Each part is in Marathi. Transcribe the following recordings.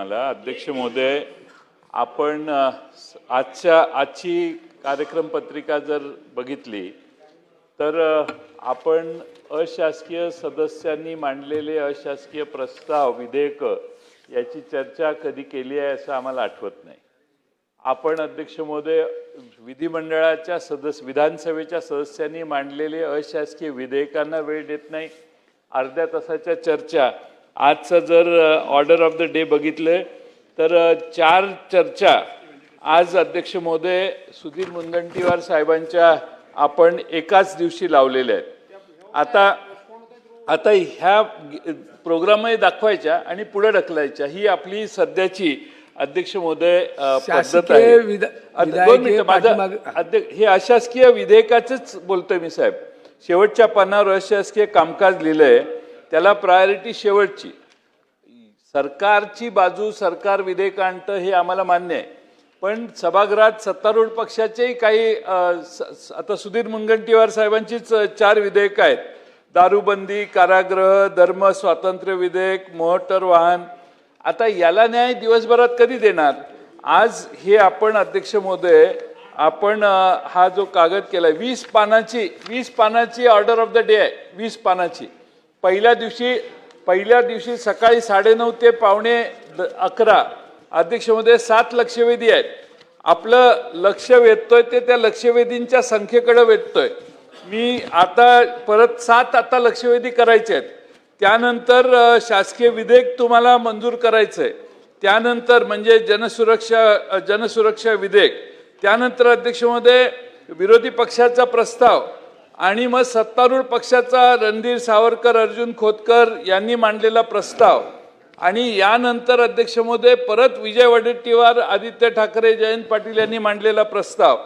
मला अध्यक्ष महोदय आपण आजच्या आजची कार्यक्रम पत्रिका जर बघितली तर आपण अशासकीय सदस्यांनी मांडलेले अशासकीय प्रस्ताव विधेयक याची चर्चा कधी केली आहे असं आम्हाला आठवत नाही. आपण अध्यक्ष महोदय विधिमंडळाच्या सदस्य विधानसभेच्या सदस्यांनी मांडलेले अशासकीय विधेयकांना वेळ देत नाही. अर्ध्या तासाच्या चर्चा आजचं जर ऑर्डर ऑफ द डे बघितलं तर चार चर्चा आज अध्यक्ष महोदय सुधीर मुनगंटीवार साहेबांच्या आपण एकाच दिवशी लावलेल्या आहेत. आता आता ह्या प्रोग्रामही दाखवायच्या आणि पुढे ढकलायच्या. ही आपली सध्याची अध्यक्ष महोदय पद्धत आहे. माझं हे अशासकीय विधेयकाचंच बोलतोय मी साहेब. शेवटच्या पानावर अशासकीय कामकाज लिहिलंय. त्याला प्रायोरिटी शेवटची. सरकारची बाजू सरकार विधेयक आणतं हे आम्हाला मान्य आहे. पण सभागृहात सत्तारूढ पक्षाचेही काही स- आता सुधीर मुनगंटीवार साहेबांचीच चार विधेयक आहेत. दारूबंदी कारागृह धर्म स्वातंत्र्य विधेयक मोटर वाहन. आता याला न्याय दिवसभरात कधी देणार? आज हे आपण अध्यक्ष महोदय आपण हा जो कागद केला वीस पानाची वीस पानाची ऑर्डर ऑफ द डे आहे. वीस पानाची. पहिल्या दिवशी पहिल्या दिवशी सकाळी साडेनऊ ते पावणे द- अकरा अध्यक्षमध्ये सात लक्षवेधी आहेत. आपलं लक्ष वेधतोय ते त्या लक्षवेधींच्या संख्येकडे वेधतोय. मी आता परत सात आता लक्षवेधी करायचे आहेत. त्यानंतर शासकीय विधेयक तुम्हाला मंजूर करायचं आहे त्यानंतर म्हणजे जनसुरक्षा जनसुरक्षा विधेयक. त्यानंतर अध्यक्षमध्ये विरोधी पक्षाचा प्रस्ताव. आणि मग सत्तारूढ पक्षाचा रणधीर सावरकर अर्जुन खोतकर यांनी मांडलेला प्रस्ताव. आणि यानंतर अध्यक्ष महोदय परत विजय वडेट्टीवार आदित्य ठाकरे जयंत पाटील यांनी मांडलेला प्रस्ताव.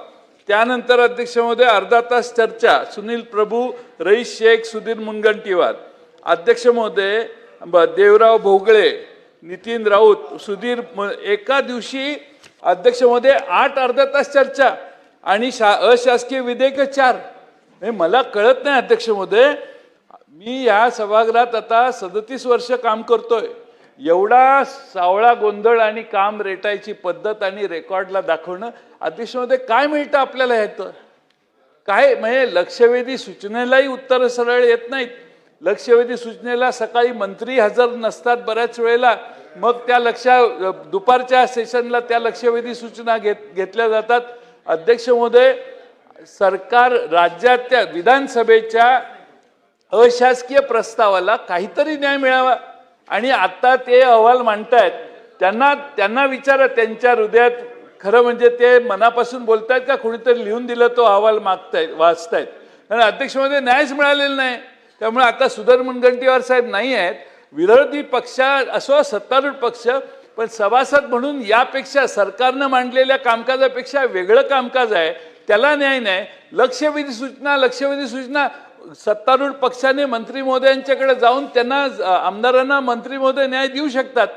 त्यानंतर अध्यक्ष महोदय अर्धा तास चर्चा सुनील प्रभू रईस शेख सुधीर मुनगंटीवार. अध्यक्ष महोदय ब- देवराव भोगळे नितीन राऊत सुधीर म- एका दिवशी अध्यक्ष महोदय आठ अर्धा तास चर्चा आणि शा अशासकीय विधेयक चार. नाही मला कळत नाही अध्यक्ष महोदय. मी या सभागृहात आता सदतीस वर्ष काम करतोय. एवढा सावळा गोंधळ आणि काम रेटायची पद्धत आणि रेकॉर्डला दाखवणं अध्यक्ष काय मिळतं आपल्याला ह्याचं काय? म्हणजे लक्षवेधी सूचनेलाही उत्तर सरळ येत नाहीत. लक्षवेधी सूचनेला सकाळी मंत्री हजर नसतात बऱ्याच वेळेला. मग त्या लक्षा दुपारच्या सेशनला त्या लक्षवेधी सूचना घेत घेतल्या जातात. अध्यक्ष महोदय सरकार राज्यातल्या विधानसभेच्या अशासकीय प्रस्तावाला काहीतरी न्याय मिळावा. आणि आता ते अहवाल मांडतायत. त्यांना त्यांना विचारा त्यांच्या हृदयात खरं म्हणजे ते मनापासून बोलतायत का कोणीतरी लिहून दिलं तो अहवाल मागतायत वाचतायत. कारण अध्यक्षमध्ये न्यायच मिळालेला नाही. त्यामुळे आता सुधर मुनगंटीवार साहेब नाही आहेत. विरोधी पक्ष असो सत्तारूढ पक्ष पण सभासद म्हणून यापेक्षा सरकारनं मांडलेल्या कामकाजापेक्षा वेगळं कामकाज आहे. त्याला न्याय नाही. लक्षवेधी सूचना लक्षवेधी सूचना. सत्तारूढ पक्षाने मंत्री महोदयांच्याकडे जाऊन त्यांना आमदारांना मंत्री महोदय न्याय देऊ शकतात.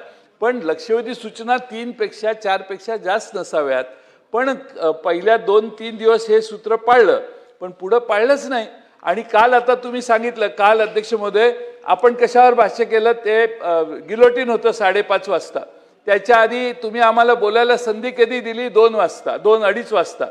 पण लक्षवेधी सूचना तीनपेक्षा चारपेक्षा जास्त नसाव्यात. पण पहिल्या दोन तीन दिवस हे सूत्र पाळलं. पण पुढं पाळलंच नाही. आणि काल आता तुम्ही सांगितलं काल अध्यक्ष महोदय आपण कशावर भाष्य केलं? ते गिलोटीन होतं साडेपाच वाजता. त्याच्या आधी तुम्ही आम्हाला बोलायला संधी कधी दिली? दोन वाजता दोन अडीच वाजता.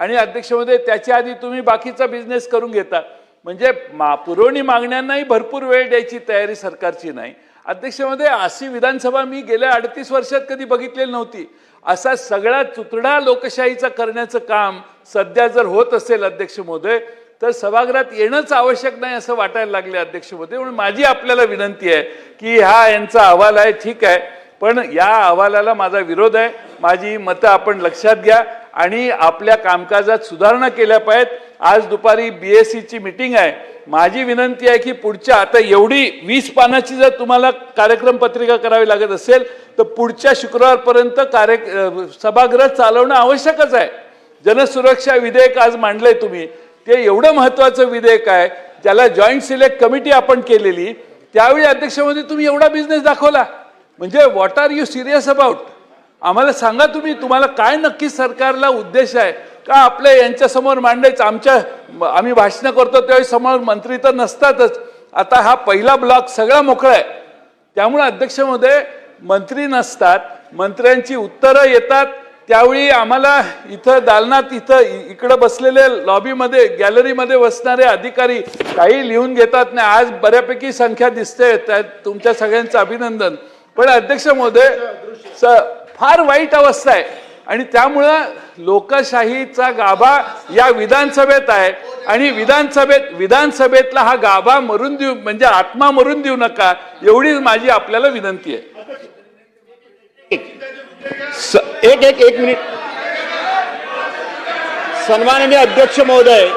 आणि अध्यक्ष त्याच्या आधी तुम्ही बाकीचा बिझनेस करून घेता. म्हणजे मा पुरवणी मागण्यांनाही भरपूर वेळ द्यायची तयारी सरकारची नाही. अध्यक्षमध्ये अशी विधानसभा मी गेल्या अडतीस वर्षात कधी बघितलेली नव्हती. असा सगळा चुतडा लोकशाहीचा करण्याचं काम सध्या जर होत असेल अध्यक्ष महोदय तर सभागृहात येणंच आवश्यक नाही असं वाटायला लागले अध्यक्ष महोदय. म्हणून माझी आपल्याला विनंती आहे की हा यांचा अहवाल आहे ठीक आहे. पण या अहवालाला माझा विरोध आहे. माझी मतं आपण लक्षात घ्या आणि आपल्या कामकाजात सुधारणा केल्या पाहिजेत. आज दुपारी बी एस सीची मिटिंग आहे. माझी विनंती आहे की पुढच्या आता एवढी वीस पानाची जर तुम्हाला कार्यक्रम पत्रिका करावी लागत असेल तर पुढच्या शुक्रवारपर्यंत कार्य सभागृह चालवणं आवश्यकच आहे. जनसुरक्षा विधेयक आज मांडलंय तुम्ही. ते एवढं महत्वाचं विधेयक आहे ज्याला जॉईंट सिलेक्ट कमिटी आपण केलेली. त्यावेळी अध्यक्षामध्ये तुम्ही एवढा बिझनेस दाखवला. म्हणजे what are you serious about आम्हाला सांगा तुम्ही तुम्हाला काय नक्की सरकारला उद्देश आहे? का आपल्या यांच्यासमोर मांडायचं? आमच्या आम्ही भाषणं करतो त्यावेळी समोर मंत्री तर नसतातच. आता हा पहिला ब्लॉक सगळा मोकळा आहे. त्यामुळे अध्यक्षमध्ये मंत्री नसतात मंत्र्यांची उत्तरं येतात. त्यावेळी आम्हाला इथं दालनात इथं इकडं बसलेले लॉबीमध्ये गॅलरीमध्ये बसणारे अधिकारी काही लिहून घेतात नाही. आज बऱ्यापैकी संख्या दिसते. त्यात तुमच्या सगळ्यांचं अभिनंदन. पण अध्यक्ष महोदय स फार वाईट अवस्था आहे. आणि त्यामुळं लोकशाहीचा गाभा या विधानसभेत आहे. आणि विधानसभेत विधानसभेतला हा गाभा मरून देऊ म्हणजे आत्मा मरून देऊ नका एवढीच माझी आपल्याला विनंती आहे. एक एक एक मिनिट. सन्माननीय अध्यक्ष महोदय